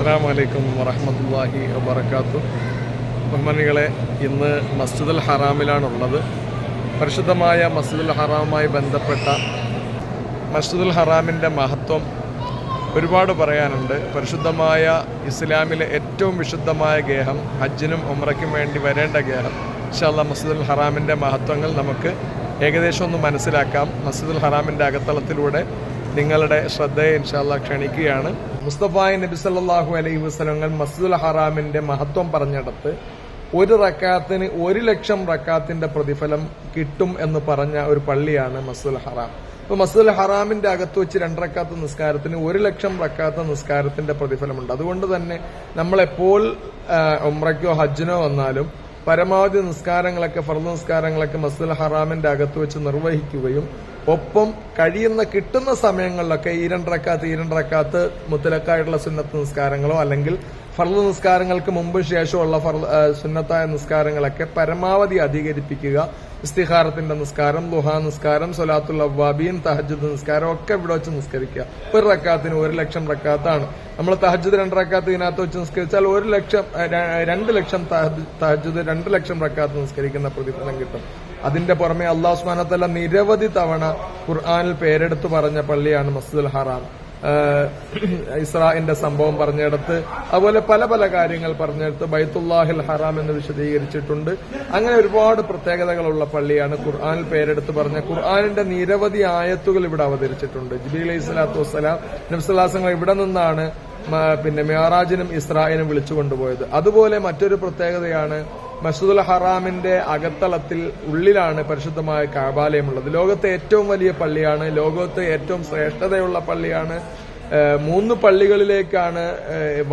അസ്സാം വലൈക്കും വറഹമത്തല്ലാഹി വബർക്കാത്തു ബഹുമാനികളെ ഇന്ന് മസ്ജിദുൽ ഹറാമിലാണുള്ളത്. പരിശുദ്ധമായ മസ്ജിദുൽ ഹറാമുമായി ബന്ധപ്പെട്ട മസ്ജിദുൽ ഹറാമിന്റെ മഹത്വം ഒരുപാട് പറയാനുണ്ട്. പരിശുദ്ധമായ ഇസ്ലാമിലെ ഏറ്റവും വിശുദ്ധമായ ഗേഹം ഹജ്ജിനും ഉമ്രയ്ക്കും വേണ്ടി വരേണ്ട ഗേഹം. ഇൻഷാല്ല മസ്ജിദുൽ ഹറാമിന്റെ മഹത്വങ്ങൾ നമുക്ക് ഏകദേശം ഒന്ന് മനസ്സിലാക്കാം. മസ്ജിദുൽ ഹറാമിന്റെ അകത്തളത്തിലൂടെ നിങ്ങളുടെ ശ്രദ്ധയെ ഇൻഷാല്ല ക്ഷണിക്കുകയാണ്. മുസ്തഫായ നബി സല്ലല്ലാഹു അലൈഹി വസ്ലങ്ങൾ മസ്ജിദുൽ ഹറാമിന്റെ മഹത്വം പറഞ്ഞിടത്ത് ഒരു റക്കാത്തിന് ഒരു ലക്ഷം റക്കാത്തിന്റെ പ്രതിഫലം കിട്ടും എന്ന് പറഞ്ഞ ഒരു പള്ളിയാണ് മസ്ജിദുൽ ഹറാം. ഇപ്പൊ മസ്ജിദുൽ ഹറാമിന്റെ അകത്ത് വെച്ച് രണ്ടറക്കാത്ത നിസ്കാരത്തിന് ഒരു ലക്ഷം റക്കാത്ത നിസ്കാരത്തിന്റെ പ്രതിഫലമുണ്ട്. അതുകൊണ്ട് തന്നെ നമ്മളെപ്പോൾ ഉമ്രയ്ക്കോ ഹജ്ജിനോ വന്നാലും പരമാവധി നിസ്കാരങ്ങളൊക്കെ ഫർദ് നിസ്കാരങ്ങളൊക്കെ മസ്ജിദുൽ ഹറാമിന്റെ അകത്ത് വെച്ച് നിർവഹിക്കുകയും ഒപ്പം കഴിയുന്ന കിട്ടുന്ന സമയങ്ങളിലൊക്കെ ഈ രണ്ടരക്കാത്ത് ഈ രണ്ടരക്കാത്ത് മുത്തലക്കായിട്ടുള്ള സുന്നത്ത് നിസ്കാരങ്ങളോ അല്ലെങ്കിൽ ഫർദ് നിസ്കാരങ്ങൾക്ക് മുമ്പ് ശേഷമുള്ള ഫർദ് സുന്നത്തായ നിസ്കാരങ്ങളൊക്കെ പരമാവധി അധികരിപ്പിക്കുക. ഇസ്തിഹാരത്തിന്റെ നിസ്കാരം ദുഹാ നിസ്കാരം സൊലാത്തുൽ അവ്വാബീൻ തഹജുദ് നിസ്കാരം ഒക്കെ ഇവിടെ വെച്ച് നിസ്കരിക്കുക. ഒരു റക്കാത്തിന് ഒരു ലക്ഷം റക്കാത്താണ്. നമ്മൾ തഹജുദ് രണ്ട് റക്കാത്ത് ഇതിനകത്ത് വെച്ച് നിസ്കരിച്ചാൽ ഒരു ലക്ഷം രണ്ട് ലക്ഷം തഹജ്- തഹജുദ് രണ്ട് ലക്ഷം റക്കാത്ത് നിസ്കരിക്കുന്ന പ്രതിഫലം കിട്ടും. അതിന്റെ പുറമെ അള്ളാഹു സുബാനത്തല്ല നിരവധി തവണ ഖുർആാനിൽ പേരെടുത്ത് പറഞ്ഞ പള്ളിയാണ് മസ്ജിദുൽ ഹറാം. ഇസ്രാന്റെ സംഭവം പറഞ്ഞെടുത്ത് അതുപോലെ പല പല കാര്യങ്ങൾ പറഞ്ഞെടുത്ത് ബൈത്തുല്ലാഹിൽ ഹറാം എന്ന് വിശദീകരിച്ചിട്ടുണ്ട്. അങ്ങനെ ഒരുപാട് പ്രത്യേകതകളുള്ള പള്ളിയാണ് ഖുർആാനിൽ പേരെടുത്ത് പറഞ്ഞ. ഖുർആാനിന്റെ നിരവധി ആയത്തുകൾ ഇവിടെ അവതരിച്ചിട്ടുണ്ട്. ജിബി അലൈഹി സ്വലാത്തു വസ്സലാം നബ്സലാസങ്ങൾ ഇവിടെ നിന്നാണ് പിന്നെ മെഹറാജിനും ഇസ്രായേലിനും വിളിച്ചു കൊണ്ടുപോയത്. അതുപോലെ മറ്റൊരു പ്രത്യേകതയാണ് മസൂദുൽ ഹറാമിന്റെ അകത്തളത്തിൽ ഉള്ളിലാണ് പരിശുദ്ധമായ കാബാലയമുള്ളത്. ലോകത്തെ ഏറ്റവും വലിയ പള്ളിയാണ് ലോകത്ത് ഏറ്റവും ശ്രേഷ്ഠതയുള്ള പള്ളിയാണ്. മൂന്ന് പള്ളികളിലേക്കാണ്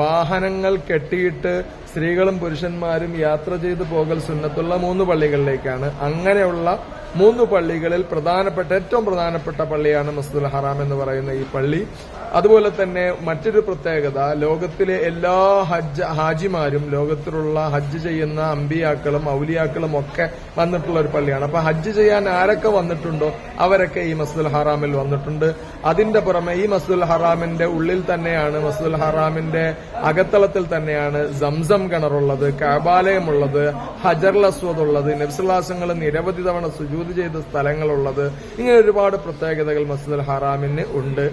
വാഹനങ്ങൾ കെട്ടിയിട്ട് സ്ത്രീകളും പുരുഷന്മാരും യാത്ര ചെയ്തു പോകൽ സുന്നത്തുള്ള മൂന്ന് പള്ളികളിലേക്കാണ്. അങ്ങനെയുള്ള മൂന്ന് പള്ളികളിൽ പ്രധാനപ്പെട്ട ഏറ്റവും പ്രധാനപ്പെട്ട പള്ളിയാണ് മസ്ജിദുൽ ഹറാം എന്ന് പറയുന്ന ഈ പള്ളി. അതുപോലെ തന്നെ മറ്റൊരു പ്രത്യേകത ലോകത്തിലെ എല്ലാ ഹജ്ജ് ഹാജിമാരും ലോകത്തിലുള്ള ഹജ്ജ് ചെയ്യുന്ന അമ്പിയാക്കളും ഔലിയാക്കളും ഒക്കെ വന്നിട്ടുള്ള ഒരു പള്ളിയാണ്. അപ്പൊ ഹജ്ജ് ചെയ്യാൻ ആരൊക്കെ വന്നിട്ടുണ്ടോ അവരൊക്കെ ഈ മസ്ജിദുൽ ഹറാമിൽ വന്നിട്ടുണ്ട്. അതിന്റെ പുറമെ ഈ മസ്ജിദുൽ ഹറാമിന്റെ ഉള്ളിൽ തന്നെയാണ് മസ്ജിദുൽ ഹറാമിന്റെ അകത്തളത്തിൽ തന്നെയാണ് സംസം കിണറുള്ളത് കാബാലയമുള്ളത് ഹജർ അസ്വദ് ഉള്ളത്. നബ്സുല്ലാസങ്ങൾ നിരവധി തവണ സുജൂത് ചെയ്ത സ്ഥലങ്ങളുള്ളത്. ഇങ്ങനെ ഒരുപാട് പ്രത്യേകതകൾ മസ്ജിദ് അൽ ഹറാമിന് ഉണ്ട്.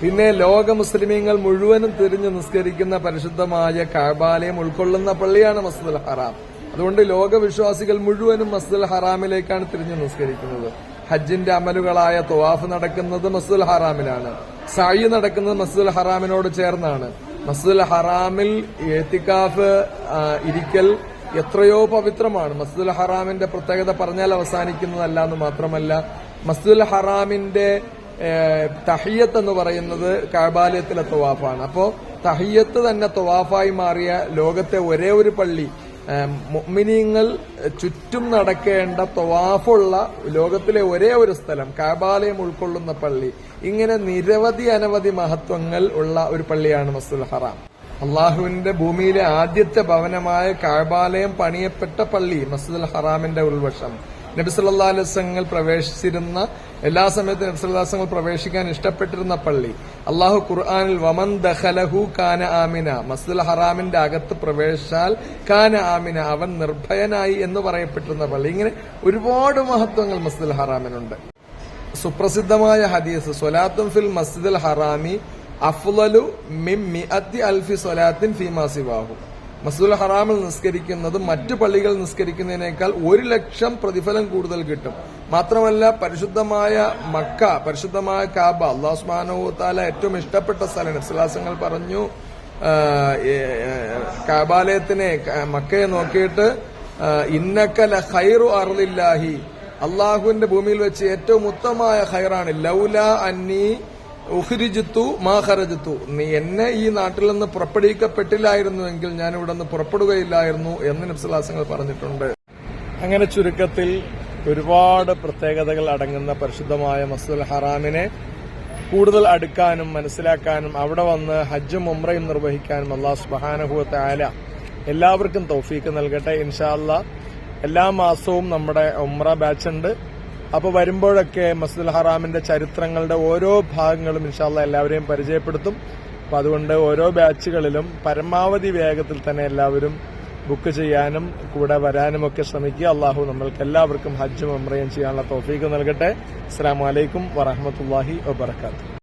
പിന്നെ ലോക മുസ്ലിമീങ്ങൾ മുഴുവനും തിരിഞ്ഞു നിസ്കരിക്കുന്ന പരിശുദ്ധമായ കാബാലയം ഉൾക്കൊള്ളുന്ന പള്ളിയാണ് മസ്ജിദുൽ ഹറാം. അതുകൊണ്ട് ലോകവിശ്വാസികൾ മുഴുവനും മസ്ജിദുൽ ഹറാമിലേക്കാണ് തിരിഞ്ഞു നിസ്കരിക്കുന്നത്. ഹജ്ജിന്റെ അമലുകളായ തൊവാഫ് നടക്കുന്നത് മസ്ജിദുൽ ഹറാമിലാണ്. സായി നടക്കുന്നത് മസ്ജിദുൽ ഹറാമിനോട് ചേർന്നാണ്. മസ്ജിദുൽ ഹറാമിൽ ഏത്തിക്കാഫ് ഇരിക്കൽ എത്രയോ പവിത്രമാണ്. മസ്ജിദുൽ ഹറാമിന്റെ പ്രത്യേകത പറഞ്ഞാൽ അവസാനിക്കുന്നതല്ല എന്ന് മാത്രമല്ല മസ്ജിദുൽ ഹറാമിന്റെ തഹിയത്ത് എന്ന് പറയുന്നത് കാബാലയത്തിലെ തൊവാഫാണ്. അപ്പോ തഹിയത്ത് തന്നെ തൊവാഫായി മാറിയ ലോകത്തെ ഒരേ ഒരു പള്ളി മിനിങ്ങൾ മുഅ്മിനീങ്ങൾ ചുറ്റും നടക്കേണ്ട തൊവാഫുള്ള ലോകത്തിലെ ഒരേ ഒരു സ്ഥലം കാബാലയം ഉൾക്കൊള്ളുന്ന പള്ളി. ഇങ്ങനെ നിരവധി അനവധി മഹത്വങ്ങൾ ഉള്ള ഒരു പള്ളിയാണ് മസ്ജിദുൽ ഹറാം. അള്ളാഹുവിന്റെ ഭൂമിയിലെ ആദ്യത്തെ ഭവനമായ കാഴ്ബാലയം പണിയപ്പെട്ട പള്ളി മസ്ജിദുൽ ഹറാമിന്റെ ഉൾവശം. നബി സല്ലല്ലാഹു അലൈഹി വസല്ലങ്ങൾ പ്രവേശിച്ചിരുന്ന എല്ലാ സമയത്തും നബിസ്വല്ലാസങ്ങൾ പ്രവേശിക്കാൻ ഇഷ്ടപ്പെട്ടിരുന്ന പള്ളി. അള്ളാഹു ഖുർആാനിൽ വമൻ ദഹലഹു കാന ആമിന മസ്ജിദുൽ ഹറാമിന്റെ അകത്ത് പ്രവേശിച്ചാൽ കാന ആമിന അവൻ നിർഭയനായി എന്ന് പറയപ്പെട്ടിരുന്ന പള്ളി. ഇങ്ങനെ ഒരുപാട് മഹത്വങ്ങൾ മസ്ജിദുൽ ഹറാമിനുണ്ട്. സുപ്രസിദ്ധമായ ഹദീസ് സൊലാത്തും ഫിൽ മസ്ജിദുൽ ഹറാമി അഫ്ലലു മിമ്മി അത്തി അൽഫി സ്വലാത്തിൻ ഫീമാ വാഹു മസ്ദുൽ ഹറാമിൽ നിസ്കരിക്കുന്നത് മറ്റു പള്ളികൾ നിസ്കരിക്കുന്നതിനേക്കാൾ ഒരു ലക്ഷം പ്രതിഫലം കൂടുതൽ കിട്ടും. മാത്രമല്ല പരിശുദ്ധമായ മക്ക പരിശുദ്ധമായ കാബ അള്ളാഹു സുബ്ഹാനഹു താല ഏറ്റവും ഇഷ്ടപ്പെട്ട സ്ഥലം ഇസ്ലാസങ്ങൾ പറഞ്ഞു കാബാലയത്തിനെ മക്കയെ നോക്കിയിട്ട് ഇന്നക്കല ഹൈറു അർലില്ലാഹി. അള്ളാഹുവിന്റെ ഭൂമിയിൽ വെച്ച് ഏറ്റവും ഉത്തമമായ ഹൈറാണ് ലൗല അന്നി ഉഹ്രിജിത്തു മാഹരജിത്തു നീ എന്നെ ഈ നാട്ടിൽ നിന്ന് പുറപ്പെടുവിക്കപ്പെട്ടില്ലായിരുന്നുവെങ്കിൽ ഞാൻ ഇവിടെ നിന്ന് പുറപ്പെടുകയില്ലായിരുന്നു എന്ന് നബ്സലാസങ്ങൾ പറഞ്ഞിട്ടുണ്ട്. അങ്ങനെ ചുരുക്കത്തിൽ ഒരുപാട് പ്രത്യേകതകൾ അടങ്ങുന്ന പരിശുദ്ധമായ മസ്ദുൽ ഹറാമിനെ കൂടുതൽ അടുക്കാനും മനസ്സിലാക്കാനും അവിടെ വന്ന് ഹജ്ജും ഉംറയും നിർവഹിക്കാനും അള്ളാഹു സുബാനഹുവത്തെ ആല എല്ലാവർക്കും തൗഫീക്ക് നൽകട്ടെ. ഇൻഷാല്ല എല്ലാ മാസവും നമ്മുടെ ഉംറ ബാച്ച് ഉണ്ട് അപ്പൊ വരുമ്പോഴൊക്കെ മസ്ജിദുൽ ഹറാമിന്റെ ചരിത്രങ്ങളുടെ ഓരോ ഭാഗങ്ങളും ഇൻഷാല്ല എല്ലാവരെയും പരിചയപ്പെടുത്തും. അപ്പോൾ അതുകൊണ്ട് ഓരോ ബാച്ചുകളിലും പരമാവധി വേഗത്തിൽ തന്നെ എല്ലാവരും ബുക്ക് ചെയ്യാനും കൂടെ വരാനും ഒക്കെ ശ്രമിക്കുക. അള്ളാഹു നമ്മൾക്ക് എല്ലാവർക്കും ഹജ്ജും അമ്രയും ചെയ്യാനുള്ള തോഫീക്ക് നൽകട്ടെ. അസ്സാം വലൈക്കും വറഹമത്തല്ലാഹി വബർക്കാത്തു